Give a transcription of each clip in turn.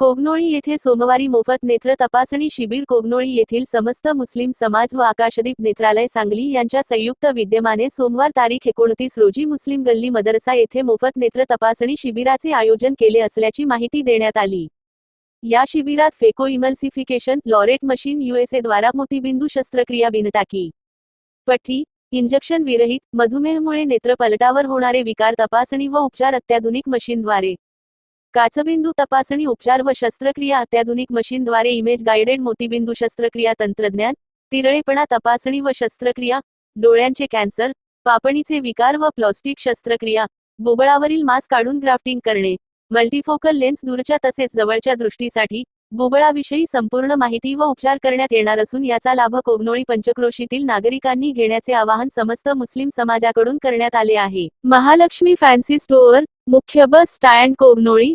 कोगनोळी येथे सोमवारी मोफत नेत्र तपासणी शिबिर कोगनोळी येथील समस्त मुस्लिम समाज व आकाशदीप नेत्रालय सांगली यांच्या संयुक्त विद्यमाने सोमवार तारीख एकोणतीस रोजी मुस्लिम गल्ली मदरसा येथे मोफत नेत्र तपासणी शिबिराचे आयोजन केले असल्याची माहिती देण्यात आली. या शिबिरात phaco emulsification Laureate machine USA द्वारा मोतीबिंदू शस्त्रक्रिया बिनटाकी पट्टी इंजेक्शन विरहित मधुमेहमुळे नेत्रपलटावर होणारे विकार तपासणी व उपचार अत्याधुनिक मशीनद्वारे काचबिंदू तपासणी उपचार व शस्त्रक्रिया अत्याधुनिक मशीनद्वारे इमेज गाइडेड मोतीबिंदू शस्त्रक्रिया तंत्रज्ञान तिरळेपणा तपासणी व शस्त्रक्रिया डोळ्यांचे कॅन्सर पापणीचे विकार व प्लॉस्टिक शस्त्रक्रिया बुबळावरील मास काढून ग्राफ्टिंग करणे मल्टीफोकल लेन्स दूरच्या तसेच जवळच्या दृष्टीसाठी बुबळाविषयी संपूर्ण माहिती व उपचार करण्यात येणार असून याचा लाभ कोगनोळी पंचक्रोशीतील नागरिकांनी घेण्याचे आवाहन समस्त मुस्लिम समाजाकडून करण्यात आले आहे. महालक्ष्मी फॅन्सी स्टोअर मुख्य बस स्टँड कोगनोळी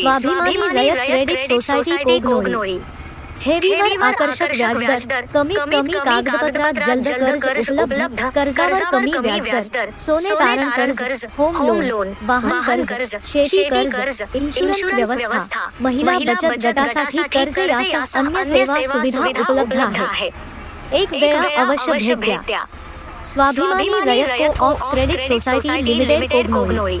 स्वाभिमानी रयत क्रेडिट सोसायटी कोगनोळी ठेवीवर आकर्षक व्याजदर। कमीत कमी कागदपत्रात जलद कर्ज उपलब्ध। कर्जावर कमी व्याजदर। सोने तारण कर्ज होम लोन वाहन कर्ज शेती कर्ज इन्शुरन्स व्यवस्था महिला बचत गटासाठी कर्ज यासह अन्य सेवा सुविधा उपलब्ध आहेत. एक वेळा अवश्य भेट द्या. स्वाभिमानी रयत co op credit society limited Kognoli